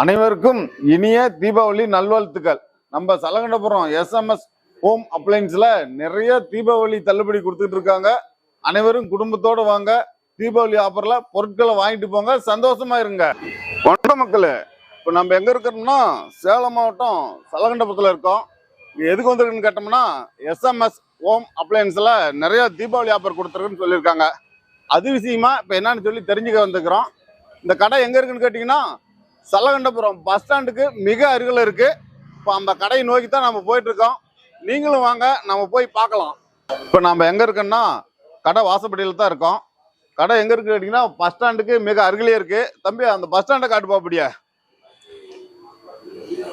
அனைவருக்கும் இனிய தீபாவளி நல்வாழ்த்துக்கள். நம்ம சலகண்டபுரம் எஸ்எம்எஸ் ஹோம் அப்ளைன்ஸ்ல நிறைய தீபாவளி தள்ளுபடி கொடுத்துட்டு இருக்காங்க. அனைவரும் குடும்பத்தோடு வாங்க. தீபாவளி ஆஃபர்ல பொருட்களை வாங்கிட்டு போங்க. சந்தோஷமா இருங்க. வணக்க மக்களே. இப்போ நம்ம எங்க இருக்கிறோம்னா சேலம் மாவட்டம் சலகண்டபுரத்தில் இருக்கோம். எதுக்கு வந்திருக்குன்னு கேட்டோம்னா எஸ்எம்எஸ் ஹோம் அப்ளையன்ஸில் நிறைய தீபாவளி ஆஃபர் கொடுத்துருக்குன்னு சொல்லியிருக்காங்க. அது விஷயமா இப்போ என்னன்னு சொல்லி தெரிஞ்சுக்க வந்துக்கிறோம் இந்த கடை எங்கே இருக்குன்னு கேட்டிங்கன்னா சல்லகண்டபுரம் பஸ் ஸ்டாண்டுக்கு மிக அருகில் இருக்குது இப்போ அந்த கடையை நோக்கி தான் நம்ம போயிட்டுருக்கோம். நீங்களும் வாங்க நம்ம போய் பார்க்கலாம். இப்போ நம்ம எங்கே இருக்கோம்னா கடை வாசப்படியில் தான் இருக்கோம். கடை எங்கே இருக்கு கேட்டிங்கன்னா பஸ் ஸ்டாண்டுக்கு மிக அருகிலே இருக்குது தம்பி அந்த பஸ் ஸ்டாண்டை காட்டு பாப்படியா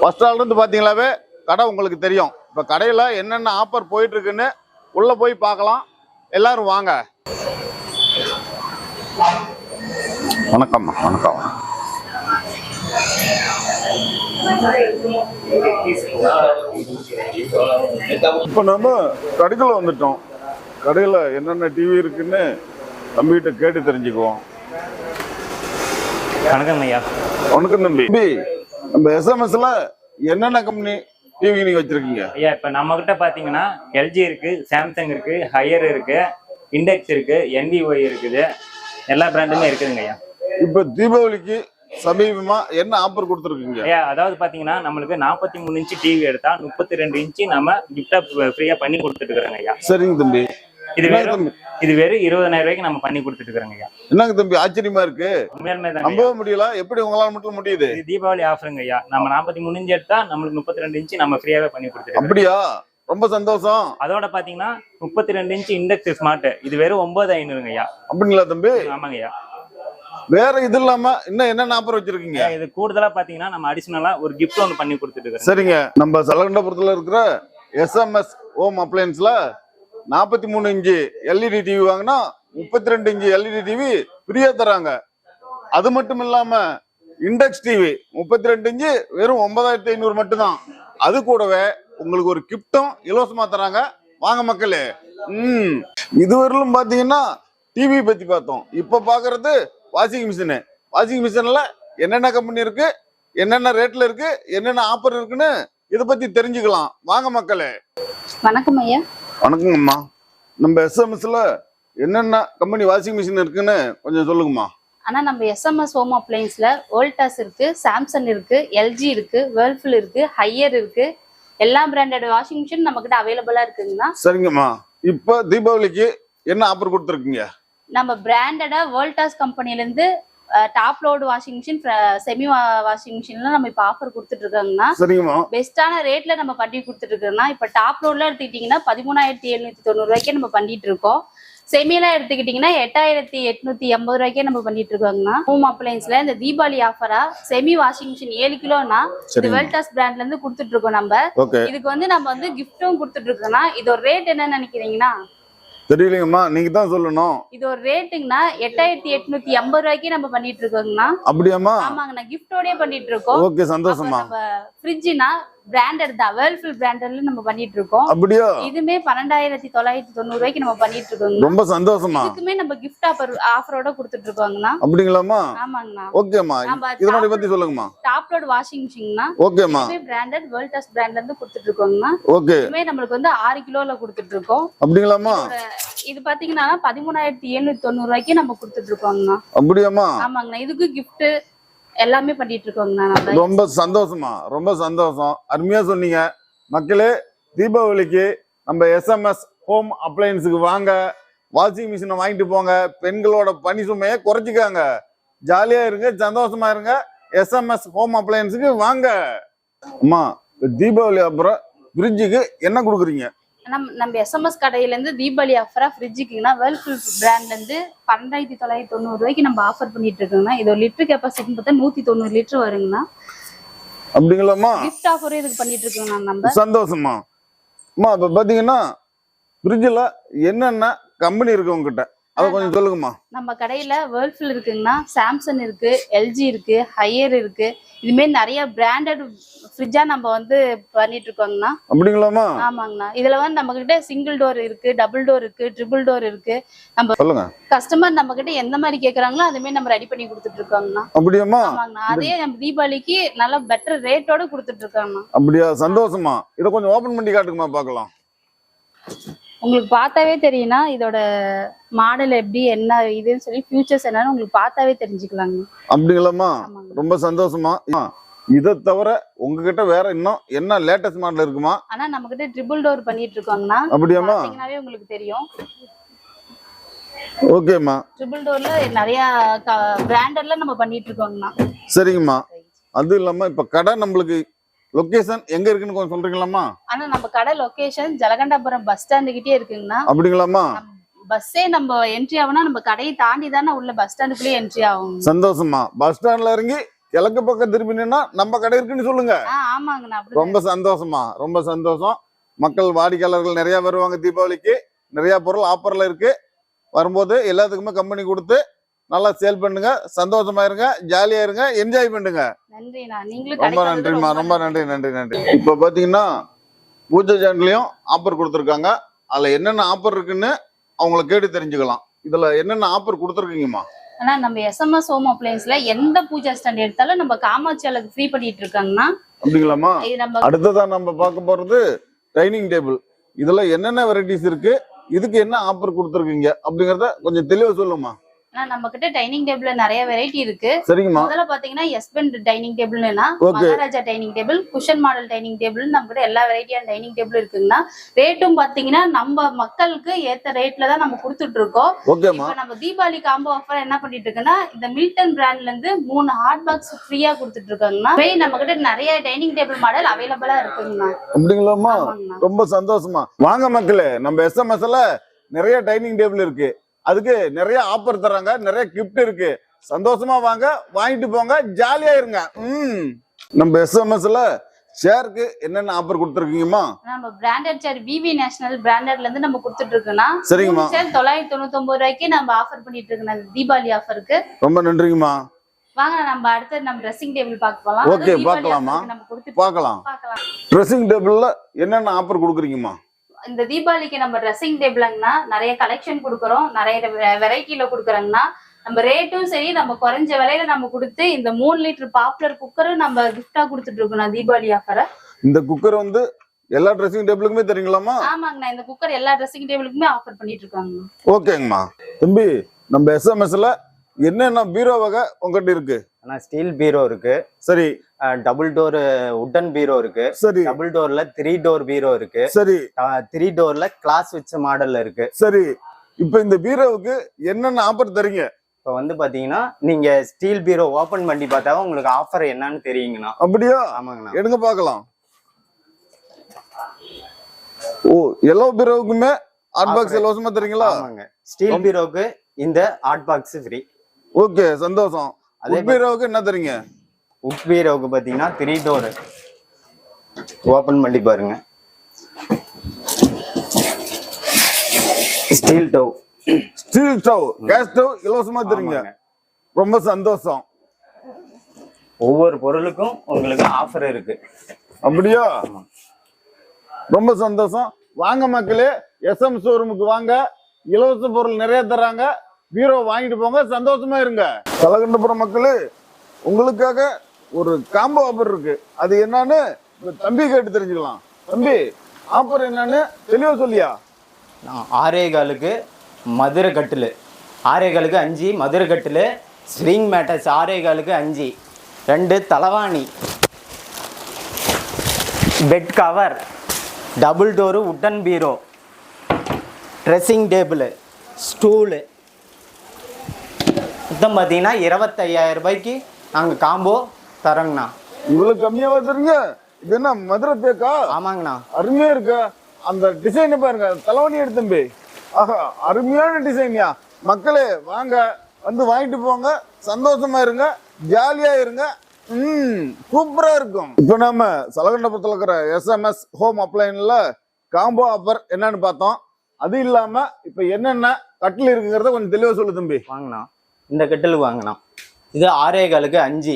பஸ் ஸ்டாண்ட்லேருந்து பார்த்தீங்களாவே கடை உங்களுக்கு தெரியும். இப்போ கடையில் என்னென்ன ஆஃபர் போயிட்டுருக்குன்னு உள்ளே போய் பார்க்கலாம். எல்லோரும் வாங்க. வணக்கம்மா வணக்கம். இப்போ நம்ம கடைக்குள்ள வந்துட்டோம். கடையில் என்னென்ன டிவி இருக்குன்னு தம்பிகிட்ட கேட்டு தெரிஞ்சுக்குவோம். வணக்கம் ஐயா. வணக்கம் தம்பி. தம்பி நம்ம எஸ்எம்எஸ்ல என்னென்ன கம்பெனி டிவி நீங்க வச்சிருக்கீங்க? ஐயா இப்போ நம்ம கிட்ட பாத்தீங்கன்னா எல்ஜி இருக்கு சாம்சங் இருக்கு ஹையர் இருக்கு இண்டெக்ஸ் இருக்கு என்விஒய் இருக்குது எல்லா பிராண்டுமே இருக்குதுங்க ஐயா. இப்போ தீபாவளிக்கு சமீபமா என்ன ஆஃபர் கொடுத்துருக்கீங்க? அதாவது பாத்தீங்கன்னா நம்மளுக்கு நாற்பத்தி மூணு இன்ச்சு டிவி எடுத்தா முப்பத்தி ரெண்டு இன்ச்சு நம்ம கிஃப்டா ஃப்ரீயா பண்ணி கொடுத்துட்டு இருக்கிறோங்க ஐயா. சரிங்க தம்பி. இது வெறும் இது வெறும் இருபதாயிரம் ரூபாய்க்கு நம்ம பண்ணி கொடுத்துட்டு இருக்கிறோங்க ஐயா. என்னங்க தம்பி ஆச்சரியமா இருக்கு. நம்பவே முடியல. எப்படி உங்களால மட்டும் முடியுது? தீபாவளி ஆஃபருங்க ஐயா. நம்ம நாற்பத்தி மூணு இன்ச்சு எடுத்தா நம்மளுக்கு முப்பத்தி ரெண்டு இன்ச்சு நம்ம ஃப்ரீயாவே பண்ணி கொடுத்துட்டு. அப்படியா? ரொம்ப சந்தோஷம். அதோட பாத்தீங்கன்னா முப்பத்தி ரெண்டு இன்ச்சு இண்டெக்ஸ் ஸ்மார்ட் இது வெறும் ஒன்பது ஐநூறுங்க ஐயா. அப்படிங்களா தம்பி? ஆமாங்க ஐயா. வேற இது இல்லாம இன்னும் என்ன ஆஃபர் வச்சிருக்கீங்க? இது கூடுதலா பாத்தீங்கன்னா நம்ம அடிஷனலா ஒரு கிஃப்ட் ஒன்று பண்ணி கொடுத்துட்டு சரிங்க. நம்ம சலகண்டபுரத்துல இருக்கிற எஸ்எம்எஸ் ஹோம் அப்ளையன்ஸ்ல நாற்பத்தி மூணு இன்ச்சு எல்இடி டிவி வாங்கினா முப்பத்தி ரெண்டு இன்ச்சு எல்இடி டிவி ஃப்ரீயா தராங்க. அது மட்டும் இல்லாம இண்டெக்ஸ் டிவி முப்பத்தி ரெண்டு இன்ச்சு வெறும் ஒன்பதாயிரத்தி ஐநூறு மட்டும்தான். அது கூடவே உங்களுக்கு ஒரு கிஃப்டும் இலவசமா தராங்க. வாங்க மக்களே. ம். இதுவரையிலும் பாத்தீங்கன்னா டிவி பத்தி பார்த்தோம். இப்ப பாக்குறது வாஷிங் மிஷினு. வாஷிங் மிஷின்ல என்னென்ன கம்பெனி இருக்கு என்னென்ன ரேட்ல இருக்கு என்னென்ன ஆஃபர் இருக்குன்னு இதை பத்தி தெரிஞ்சுக்கலாம். வாங்க மக்களே. வணக்கம் ஐயா. வணக்கங்கம்மா. நம்ம எஸ்எம்எஸ்ல என்னென்ன கம்பெனி வாஷிங் மிஷின் இருக்குன்னு கொஞ்சம் சொல்லுங்கம்மா. ஆனா நம்ம எஸ்எம்எஸ் ஹோம் அப்ளைன்ஸ்ல வோல்டாஸ் இருக்கு சாம்சங் இருக்கு எல்ஜி இருக்கு வேர்ல்ஃபுல் இருக்கு ஹையர் இருக்கு. எல்லா பிராண்டட் வாஷிங் மிஷின் நம்ம கிட்ட அவைலபிளா இருக்குங்கண்ணா. சரிங்கம்மா. இப்போ தீபாவளிக்கு என்ன ஆஃபர் கொடுத்துருக்கீங்க? நம்ம பிராண்டடா வோல்டாஸ் கம்பெனில இருந்து top load washing machine semi washing மிஷின்லாம் நம்ம இப்போ ஆஃபர் கொடுத்துட்டு இருக்காங்கண்ணா சரிங்கம்மா. பெஸ்ட்டான ரேட்ல நம்ம பண்ணி கொடுத்துட்டு இருக்கோம்னா இப்போ டாப் லோட்ல எடுத்துக்கிட்டிங்கன்னா பதிமூணாயிரத்தி எழுநூத்தி தொண்ணூறு ரூபாய்க்கே நம்ம பண்ணிட்டு இருக்கோம். செமியெல்லாம் எடுத்துக்கிட்டிங்கன்னா எட்டாயிரத்தி எட்நூத்தி எண்பது ரூபாய்க்கே நம்ம பண்ணிட்டு இருக்கோங்கண்ணா. ஹோம் அப்ளைன்ஸ்ல இந்த தீபாவளி ஆஃபரா செமி வாஷிங் மிஷின் ஏழு கிலோனா இது சரிங்க. வெல்டாஸ் பிராண்ட்ல இருந்து கொடுத்துட்டு இருக்கோம் நம்ம. இதுக்கு வந்து நம்ம வந்து கிஃப்ட்டும் கொடுத்துட்டு இருக்கோம்னா இது ஒரு ரேட் என்னன்னு நினைக்கிறீங்கன்னா தெரியலைங்கம்மா நீங்க தான் சொல்லணும். இது ஒரு ரேட்டுங்கண்ணா எட்டாயிரத்தி எட்நூத்தி எண்பது ரூபாய்க்கே நம்ம பண்ணிட்டு இருக்கோங்கண்ணா. அப்படியாம்மா? ஆமாங்கண்ணா கிஃப்டோடய பண்ணிட்டு இருக்கோம். ஓகே சந்தோஷமா நம்ம ஃப்ரிட்ஜ்னா பிராண்டட் தான். வேர்ல்ஃபுல் பிராண்டட்ல நம்ம பண்ணிட்டு இருக்கோம் அப்படியா? இதுமே பன்னெண்டாயிரத்தி தொள்ளாயிரத்தி தொண்ணூறு ரூபாய்க்கு நம்ம பண்ணிட்டு இருக்கோங்கண்ணா ரொம்ப சந்தோஷமா இதுக்குமே நம்ம கிஃப்ட் ஆஃபர் ஆஃபரோட கொடுத்துட்டு இருக்கோங்கண்ணா அப்படிங்களாம்மா? ஆமாங்கண்ணா. ஓகேம்மா. நம்ம இதனுடைய பத்தி சொல்லுங்கம்மா. டாப் லோட் வாஷிங் மிஷின்னா ஓகேம்மா. இதுமே பிராண்டட் வேர்ல்டாஸ் பிராண்ட்ல இருந்து கொடுத்துட்டு இருக்கோங்கண்ணா ஓகே. இதுமே நம்மளுக்கு வந்து ஆறு கிலோல கொடுத்துட்டு இருக்கோம் அப்படிங்களாம்மா இது பாத்தீங்கன்னா பதிமூணாயிரத்தி எழுநூத்தி தொண்ணூறு ரூபாய்க்கு நம்ம கொடுத்துட்டு இருக்கோங்கண்ணா அப்படியாம்மா? ஆமாங்கண்ணா. இதுக்கு gift எல்லாமே பண்ணிட்டு இருக்கோங்க ரொம்ப சந்தோஷமா ரொம்ப சந்தோஷம். அருமையா சொன்னீங்க. மக்களே தீபாவளிக்கு நம்ம எஸ்எம்எஸ் ஹோம் அப்ளையன்ஸுக்கு வாங்க. வாஷிங் மிஷினை வாங்கிட்டு போங்க. பெண்களோட பணி சுமையை குறைச்சிக்காங்க. ஜாலியா இருங்க சந்தோஷமா இருங்க. எஸ்எம்எஸ் ஹோம் அப்ளையன்ஸுக்கு வாங்க. அம்மா தீபாவளி அப்புறம் ஃப்ரிட்ஜுக்கு என்ன கொடுக்குறீங்க? நம்ம நம்ம எஸ்எம்எஸ் கடையில இருந்து தீபாவளி ஆஃபரா ஃப்ரிட்ஜுக்குங்கன்னா வேர்ல்ஃபுல் பிராண்ட்ல இருந்து பன்னெண்டாயிரத்தி தொள்ளாயிரத்தி தொண்ணூறு ரூபாய்க்கு நம்ம ஆஃபர் பண்ணிட்டு இருக்கோங்கண்ணா. இது ஒரு லிட்டர் கெப்பாசிட்டி பார்த்தா நூத்தி தொண்ணூறு லிட்டர் வருங்கண்ணா. அப்படிங்களாம்மா? கிஃப்ட் ஆஃபரும் இதுக்கு பண்ணிட்டு இருக்கோங்கண்ணா நம்ம. சந்தோஷமா அம்மா இப்போ பார்த்தீங்கன்னா ஃப்ரிட்ஜில் என்னென்ன கம்பெனி இருக்கு உங்ககிட்ட? அதை கொஞ்சம் சொல்லுங்கம்மா. நம்ம கடையில வேர்ல்ஃபில் இருக்குங்கண்ணா சாம்சங் இருக்கு எல்ஜி இருக்கு ஹையர் இருக்கு. இதுமாரி நிறைய பிராண்டட் ஃப்ரிட்ஜா நம்ம வந்து பண்ணிட்டு இருக்கோங்கண்ணா. அப்படிங்களாம்மா? ஆமாங்கண்ணா. இதுல வந்து நம்ம கிட்ட சிங்கிள் டோர் இருக்கு டபுள் டோர் இருக்கு ட்ரிபிள் டோர் இருக்கு. சொல்லுங்க. கஸ்டமர் நம்ம கிட்ட எந்த மாதிரி கேக்குறாங்களோ அதே மாதிரி நம்ம ரெடி பண்ணி கொடுத்துட்டு இருக்கோங்கண்ணா. அப்படியாம்மா? ஆமாங்கண்ணா. அதே நம்ம தீபாவளிக்கு நல்ல பெட்டர் ரேட்டோட கொடுத்துட்டு இருக்காங்கண்ணா. அப்படியா? சந்தோஷமா இதை கொஞ்சம் ஓபன் பண்ணி காட்டுங்கம்மா பார்க்கலாம். உங்களுக்கு பார்த்தாவே தெரியும்னா இதோட மாடல் எப்படி என்ன இதுன்னு சொல்லி ஃபியூச்சர்ஸ் என்னன்னு உங்களுக்கு பார்த்தாவே தெரிஞ்சுக்கலாங்க. அப்படிங்களாம்மா ஆமாங்க. ரொம்ப சந்தோஷமா. இதை தவிர உங்ககிட்ட வேற இன்னும் என்ன லேட்டஸ்ட் மாடல் இருக்குமா? ஆனா நம்ம கிட்ட ட்ரிபிள் டோர் பண்ணிட்டு இருக்கோங்கண்ணா பாத்தீங்கன்னாவே உங்களுக்கு தெரியும். ஓகேம்மா. ட்ரிபிள் டோர்ல நிறைய பிராண்டட்ல நம்ம பண்ணிட்டு இருக்கோங்கண்ணா சரிங்கம்மா. அது இல்லாம இப்ப கடை நம்மளுக்கு லொகேஷன் எங்க இருக்குன்னு கொஞ்சம் சொல்றீங்களாம்மா? ஆனா நம்ம கடை லொகேஷன் ஜலகண்டாபுரம் பஸ் ஸ்டாண்டு கிட்டே இருக்குங்கண்ணா. அப்படிங்களாம்மா. பஸ்ஸே நம்ம என்ட்ரி ஆகும்னா நம்ம கடையை தாண்டி தானே உள்ள பஸ் ஸ்டாண்டுக்குள்ளேயே என்ட்ரி ஆகும். சந்தோஷமா. பஸ் ஸ்டாண்ட்ல இறங்கி கிழக்கு பக்கம் திரும்பினா நம்ம கடை இருக்குன்னு சொல்லுங்க. ஆமாங்கண்ணா ரொம்ப சந்தோஷமா. ரொம்ப சந்தோஷம். மக்கள் வாடிக்கையாளர்கள் நிறைய வருவாங்க தீபாவளிக்கு. நிறைய பொருள் ஆஃபர்ல இருக்கு. வரும்போது எல்லாத்துக்குமே கம்பெனி கொடுத்து நல்லா சேல் பண்ணுங்க. சந்தோஷமா இருங்க. ஜாலியா இருங்க. என்ஜாய் பண்ணுங்க. ரொம்ப நன்றிம்மா. ரொம்ப நன்றி நன்றி நன்றி. இப்ப பாத்தீங்கன்னா பூஜை ஜான்லயும் ஆஃபர் கொடுத்துருக்காங்க. அதுல என்னென்ன ஆஃபர் இருக்குன்னு அவங்கள கேட்டு தெரிஞ்சுக்கலாம். இதுல என்னென்ன ஆஃபர் கொடுத்துருக்கீங்கம்மா? ஆனா நம்ம எஸ்எம்எஸ் ஹோம் அப்ளையன்ஸ்ல எந்த பூஜா ஸ்டாண்ட் எடுத்தாலும் நம்ம காமாட்சி அளவுக்கு ஃப்ரீ பண்ணிட்டு இது நம்ம அடுத்ததா நம்ம பார்க்க போறது டைனிங் டேபிள் இதுல என்னென்ன வெரைட்டிஸ் இருக்கு? இதுக்கு என்ன ஆஃபர் கொடுத்துருக்கீங்க? அப்படிங்கறத கொஞ்சம் தெளிவா சொல்லுமா ஆனா நம்ம கிட்ட டைனிங் டேபிள்ல நிறைய வெரைட்டி இருக்கு. சரிங்கம்மா. முதல்ல பாத்தீங்கன்னா எஸ்பெண்ட் dining டேபிள்னா. Maharaja dining table cushion model dining table நம்ம கிட்ட எல்லா வெரைட்டியான டைனிங் டேபிள் இருக்குங்கண்ணா. ரேட்டும் பாத்தீங்கன்னா நம்ம மக்களுக்கு ஏத்த ரேட்ல தான் நம்ம கொடுத்துட்டு இருக்கோம். இப்ப நம்ம தீபாவளி காம்போ ஆஃபர் என்ன பண்ணிட்டு இருக்கோம்னா இந்த மில்டன் பிராண்ட்ல இருந்து மூணு ஹாட் பாக்ஸ் ஃப்ரீயா கொடுத்துட்டு இருக்காங்கண்ணா. இப்பவே நம்ம கிட்ட நிறைய டைனிங் டேபிள் மாடல் அவைலபிளா இருக்குங்கண்ணா. அப்படிங்களாம்மா? ஆமாங்கண்ணா. ரொம்ப சந்தோஷமா வாங்க மக்களே நம்ம எஸ்எம்எஸ்ல நிறைய டைனிங் டேபிள் இருக்கு. அதுக்கு நிறைய ஆஃபர் தராங்க நிறைய கிஃப்ட் இருக்கு. சந்தோஷமா வாங்க. வாங்கிட்டு போங்க. ஜாலியா இருங்க. ம். நம்ம எஸ்எம்எஸ்ல ஷேருக்கு என்னென்ன ஆஃபர் கொடுத்துருக்கீங்கம்மா? நம்ம பிராண்டட் சேர் விவி நேஷனல் பிராண்டட்ல இருந்து நம்ம கொடுத்துட்டு இருக்கோம்னா சரிங்கம்மா சேர் தொள்ளாயிரத்தி தொண்ணூத்தி ஒன்பது ரூபாய்க்கு நம்ம ஆஃபர் பண்ணிட்டு இருக்கோம் தீபாவளி ஆஃபருக்கு ரொம்ப நன்றிங்கம்மா. வாங்க நம்ம அடுத்து நம்ம ட்ரெஸ்ஸிங் டேபிள் பார்க்க போலாம். தீபாவளி பார்க்கலாமா? பார்க்கலாம். பார்க்கலாம். ட்ரெஸ்ஸிங் டேபிள்ல என்னென்ன ஆஃபர் கொடுக்குறீங்கம்மா? இந்த தீபாவளிக்கு நம்ம ட்ரெஸ்ஸிங் டேபிள்ங்கன்னா நிறைய கலெக்ஷன் கொடுக்குறோம். நிறைய வெரைட்டில கொடுக்குறோங்கன்னா நம்ம ரேட்டும் சரி நம்ம குறைஞ்ச விலையில நம்ம கொடுத்து இந்த மூணு லிட்டர் பாப்புலர் குக்கரும் நம்ம கிஃப்டா கொடுத்துட்டு இருக்கோம் தீபாவளி ஆஃபரை இந்த குக்கர் வந்து எல்லா ட்ரெஸ்ஸிங் டேபிளுக்குமே தெரியுங்களாம்மா ஆமாங்கண்ணா இந்த குக்கர் எல்லா ட்ரெஸ்ஸிங் டேபிளுக்குமே ஆஃபர் பண்ணிட்டு இருக்காங்க ஓகேங்கம்மா. தம்பி நம்ம எஸ்எம்எஸ்ல என்னென்ன பீரோ வகை உங்ககிட்ட இருக்கு? ஆனால் ஸ்டீல் பீரோ இருக்கு. சரி. டபுள் டோர் உட்டன் பீரோ இருக்கு. சரி. டபுள் டோர்ல த்ரீ டோர் பீரோ இருக்கு. சரி. த்ரீ டோர்ல கிளாஸ் வச்ச மாடல்ல இருக்கு. சரி. இப்ப இந்த பீரோவுக்கு என்னென்ன ஆஃபர் தரீங்க? இப்போ வந்து பாத்தீங்கன்னா நீங்க ஸ்டீல் பீரோ ஓபன் பண்ணி பார்த்தா உங்களுக்கு ஆஃபர் என்னன்னு தெரியுங்கண்ணா. அப்படியா? ஆமாங்கண்ணா. எடுங்க பார்க்கலாம். ஓ எல்லோ பீரோவுக்குமே ஹாட் பாக்ஸ். இலவசமா தரீங்களா? ஆமாங்க. ஸ்டீல் பீரோக்கு இந்த ஹாட் பாக்ஸ் ஃப்ரீ ஓகே சந்தோஷம். அதே உட் பீரோவுக்கு என்ன தரீங்க உட் பீரோவுக்கு பாத்தீங்கன்னா த்ரீ டோர் ஓபன் பண்ணி பாருங்க. Steel stove steel stove gas stove இலவசமா தரீங்க ரொம்ப சந்தோஷம். ஒவ்வொரு பொருளுக்கும் உங்களுக்கு ஆஃபர் இருக்கு. அப்படியா? ரொம்ப சந்தோஷம். வாங்க மக்களே எஸ்எம் ஷோரூமுக்கு வாங்க. இலவச பொருள் நிறைய தராங்க பீரோ வாங்கிட்டு போங்க சந்தோஷமா இருங்க. கலகண்டபுரம் மக்களே உங்களுக்காக ஒரு காம்போ ஆஃபர் இருக்கு. அது என்னன்னு தம்பி கேட்டு தெரிஞ்சுக்கலாம். தம்பி ஆஃபர் என்னன்னு தெளிவா சொல்லியா? நான் காலுக்கு மதுரை கட்டில். ஆரே காலுக்கு அஞ்சு மதுரை கட்டில். ஸ்விங் மேட்டஸ் ஆரே காலுக்கு அஞ்சு. ரெண்டு தலவாணி. Bed cover double door wooden bureau dressing table stool மொத்தம் பார்த்தீங்கன்னா இருபத்தையாயிரம் ரூபாய்க்கு நாங்கள் காம்போ தரோங்கண்ணா இவ்வளவு கம்மியாவா தருங்க இது என்ன மதுரை தேக்கா? ஆமாங்கண்ணா. அருமையா இருக்கு. அந்த டிசைன் பாருங்க தலைவணி எடுத்து தம்பி. ஆஹா அருமையான டிசைன்யா மக்களே வாங்க. வந்து வாங்கிட்டு போங்க. சந்தோஷமா இருங்க. ஜாலியா இருங்க. ம் சூப்பரா இருக்கும். இப்போ நம்ம சலகண்டபுரத்தில் இருக்கிற எஸ்எம்எஸ் ஹோம் அப்ளைன்ல காம்போ ஆஃபர் என்னன்னு பார்த்தோம். அது இல்லாம இப்ப என்னென்ன கட்டில் இருக்குங்கிறத கொஞ்சம் தெளிவா சொல்லு தம்பி. வாங்கினா இந்த கட்டிலுக்கு வாங்கினா இது ஆறே காலுக்கு அஞ்சு.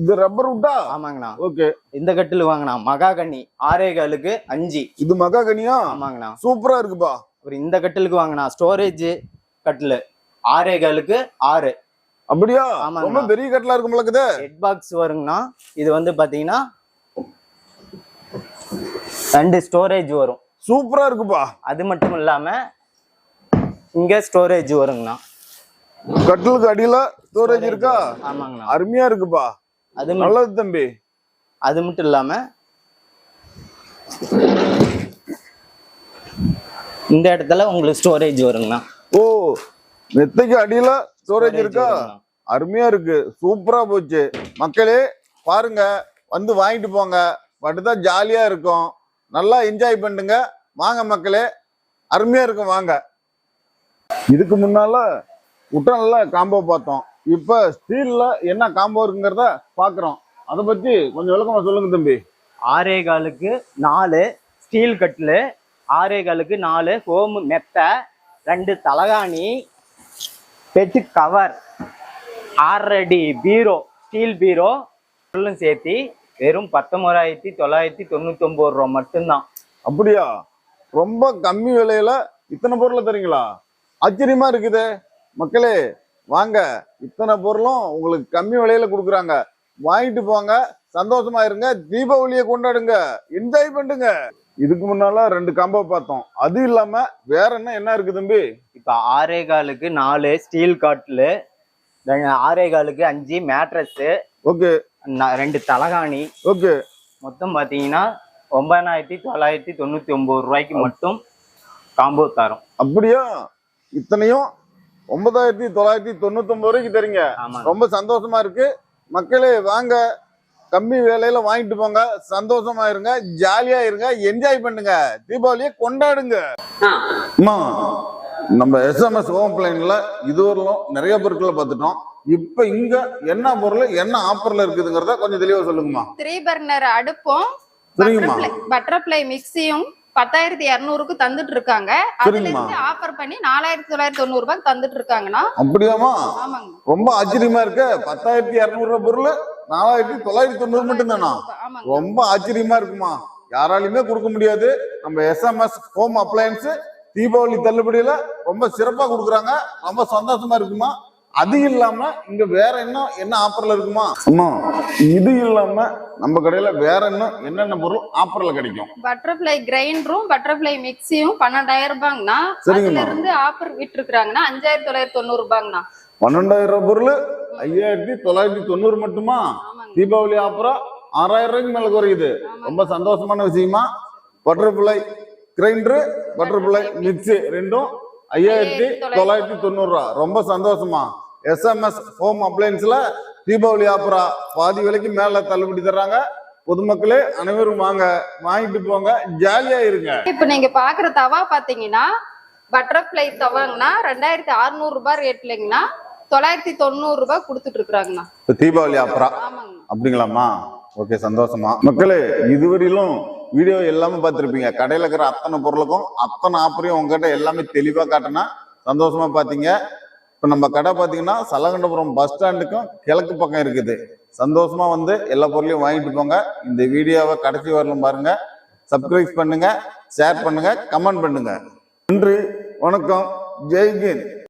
இது ரப்பர் விட்டா ஆமாங்கண்ணா. ஓகே. இந்த கட்டில் வாங்கினா மகாகனி ஆறே காலுக்கு அஞ்சு. இது மகாகனியா ஆமாங்கண்ணா. சூப்பரா இருக்குப்பா. அப்புறம் இந்த கட்டிலுக்கு வாங்கினா ஸ்டோரேஜ் கட்டில். ஆறே காலுக்கு ஆறு. அப்படியா? ஆமாங்கண்ணா. ரொம்ப பெரிய கட்டிலா இருக்கும் இருக்குது. ஹெட் பாக்ஸ் வருங்கண்ணா. இது வந்து பாத்தீங்கன்னா ரெண்டு ஸ்டோரேஜ் வரும். சூப்பரா இருக்குப்பா. அது மட்டும் இல்லாம இங்க ஸ்டோரேஜ் வருங்கண்ணா. கட்டிலுக்கு அடியில ஸ்டோரேஜ் இருக்கா? ஆமாங்கண்ணா. அருமையா இருக்குப்பா. அது நல்லது தம்பி. அது மட்டும் இல்லாம இந்த இடத்துல உங்களுக்கு ஸ்டோரேஜ் வருங்கண்ணா. ஓ மெத்தைக்கு அடியில ஸ்டோரேஜ் இருக்கா? வருங்கண்ணா. அருமையா இருக்கு. சூப்பரா போச்சு. மக்களே பாருங்க. வந்து வாங்கிட்டு போங்க. பட்டுதான் ஜாலியா இருக்கும். நல்லா என்ஜாய் பண்ணுங்க வாங்க மக்களே. அருமையா இருக்கும். வாங்க. இதுக்கு முன்னால உட்டன்ல காம்போ பார்த்தோம். இப்ப ஸ்டீல்ல என்ன காம்போ இருக்குங்கிறத பாக்குறோம். அதை பத்தி கொஞ்சம் விளக்கமா சொல்லுங்க தம்பி. ஆறே காலுக்கு நாலு ஸ்டீல் கட்டில் ஆறே காலுக்கு நாலு ஹோம் மெத்தை ரெண்டு தலகாணி பெட்டு கவர் ஆறடி பீரோ ஸ்டீல் பீரோ ஃபுல்லும் சேர்த்து வெறும் பத்தொன்பதாயிரத்தி தொள்ளாயிரத்தி தொண்ணூத்தி ஒன்பது ரூபா மட்டும்தான். அப்படியா? ரொம்ப கம்மி விலையில இத்தனை பொருளை தரீங்களா? ஆச்சரியமா இருக்குதே. மக்களே வாங்க. இத்தனை பொருளும் உங்களுக்கு கம்மி விலையில கொடுக்குறாங்க. வாங்கிட்டு போங்க. சந்தோஷமா இருங்க. தீபாவளியை கொண்டாடுங்க. என்ஜாய் பண்ணுங்க. இதுக்கு முன்னால ரெண்டு காம்போ பார்த்தோம். அது இல்லாம வேற என்ன என்ன இருக்கு தம்பி? இப்போ ஆறே காலுக்கு நாலு ஸ்டீல் காட்டில் ஆறே காலுக்கு அஞ்சு மேட்ரஸ்ஸு ஓகே ரெண்டு தலகாணி. ஓகே மொத்தம் பார்த்தீங்கன்னா ஒன்பதாயிரத்தி தொள்ளாயிரத்தி தொண்ணூற்றி ஒம்பது ரூபாய்க்கு மட்டும் காம்போ தரோம். அப்படியா? இத்தனையும் ஒன்பதாயிரத்தி தொள்ளாயிரத்தி தொண்ணூத்தி ஒன்பது ரூபாய்க்கு தரீங்க ஆமாங்க. ரொம்ப சந்தோஷமா இருக்கு. மக்களே வாங்க. கம்மி வேலையில வாங்கிட்டு போங்க. சந்தோஷமா இருங்க. ஜாலியா இருங்க. என்ஜாய் பண்ணுங்க. தீபாவளியை கொண்டாடுங்க. அம்மா நம்ம எஸ்எம்எஸ் ஹோம் பிளைன்ல இதுவரையிலும் நிறைய பொருட்களை பார்த்துட்டோம். இப்ப இங்க என்ன பொருள் என்ன ஆஃபர்ல இருக்குதுங்கிறத கொஞ்சம் தெளிவா சொல்லுங்கம்மா. த்ரீ பர்னர் அடுப்பும் பட்டர்ஃப்ளை மிக்சியும் பத்தாயிரத்தி இருநூறுக்கு தந்துட்டு இருக்காங்க அதுல. இருந்து ஆஃபர் பண்ணி நாலாயிரத்தி தொள்ளாயிரத்தி தொண்ணூறு ரூபாய்க்கு தந்துட்டு இருக்காங்கண்ணா அப்படியாம்மா? ஆமாங்க. ரொம்ப ஆச்சரியமா இருக்கு. பத்தாயிரத்தி இருநூறு ரூபாய் பொருள் நாலாயிரத்தி தொள்ளாயிரத்தி தொண்ணூறு மட்டும் தானா ரொம்ப ஆச்சரியமா இருக்குமா? யாராலையுமே கொடுக்க முடியாது. நம்ம எஸ்எம்எஸ் ஹோம் அப்ளையன்ஸ் தீபாவளி தள்ளுபடியில ரொம்ப சிறப்பா கொடுக்குறாங்க. ரொம்ப சந்தோஷமா இருக்குமா? அது இல்லாம இங்க வேற என்ன என்ன ஆஃபர்ல இருக்குமா? அம்மா இது இல்லாம நம்ம கடையில வேற என்ன என்னென்ன பொருள் ஆஃபர்ல கிடைக்கும்? பட்டர்ஃப்ளை கிரைண்டரும் பட்டர்ஃப்ளை மிக்சியும் பன்னெண்டாயிரம் ரூபாங்கண்ணா. அதுல இருந்து ஆஃபர் விட்டு இருக்காங்கன்னா அஞ்சாயிரத்தி தொள்ளாயிரத்தி தொண்ணூறு ரூபாங்கண்ணா பன்னெண்டாயிரம் ரூபாய் பொருள் ஐயாயிரத்தி தொள்ளாயிரத்தி தொண்ணூறு மட்டுமா? தீபாவளி ஆஃபரா ஆறாயிரம் ரூபாய்க்கு மேல குறையுது. ரொம்ப சந்தோஷமான விஷயமா? பட்டர்ஃப்ளை கிரைண்டரு பட்டர்ஃப்ளை மிக்ஸி ரெண்டும் ஐயாயிரத்தி தொள்ளாயிரத்தி தொண்ணூறு ரூபா. ரொம்ப சந்தோஷமா? எஸ்எம்எஸ் ஹோம் அப்ளையன்ஸ்ல தீபாவளி ஆஃபரா பாதி விலைக்கு மேல தள்ளுபடி தர்றாங்க. பொதுமக்களே அனைவரும் வாங்க. வாங்கிட்டு போங்க. ஜாலியா இருங்க. இப்ப நீங்க பாக்குற தவா பாத்தீங்கன்னா பட்டர்ஃப்ளை தவாங்கண்ணா ரெண்டாயிரத்தி அறுநூறு ரூபாய் ரேட்லங்கண்ணா தொள்ளாயிரத்தி தொண்ணூறு ரூபாய் கொடுத்துட்டு இருக்காங்கண்ணா இப்ப தீபாவளி ஆஃபரா ஆமாங்க அப்படிங்களாம்மா? ஓகே சந்தோஷமா. மக்களே இதுவரையிலும் வீடியோ எல்லாமே பார்த்திருப்பீங்க. கடையில இருக்கிற அத்தனை பொருளுக்கும் அத்தனை ஆஃபரையும் உங்ககிட்ட எல்லாமே தெளிவா காட்டினா சந்தோஷமா பாத்தீங்க. இப்போ நம்ம கடை பார்த்தீங்கன்னா சலகண்டபுரம் பஸ் ஸ்டாண்டுக்கும் கிழக்கு பக்கம் இருக்குது. சந்தோஷமா வந்து எல்லா பொருளையும் வாங்கிட்டு போங்க. இந்த வீடியோவை கடைசி வரலும் பாருங்க. சப்ஸ்கிரைப் பண்ணுங்க ஷேர் பண்ணுங்க கமெண்ட் பண்ணுங்க. நன்றி வணக்கம். ஜெய்கின்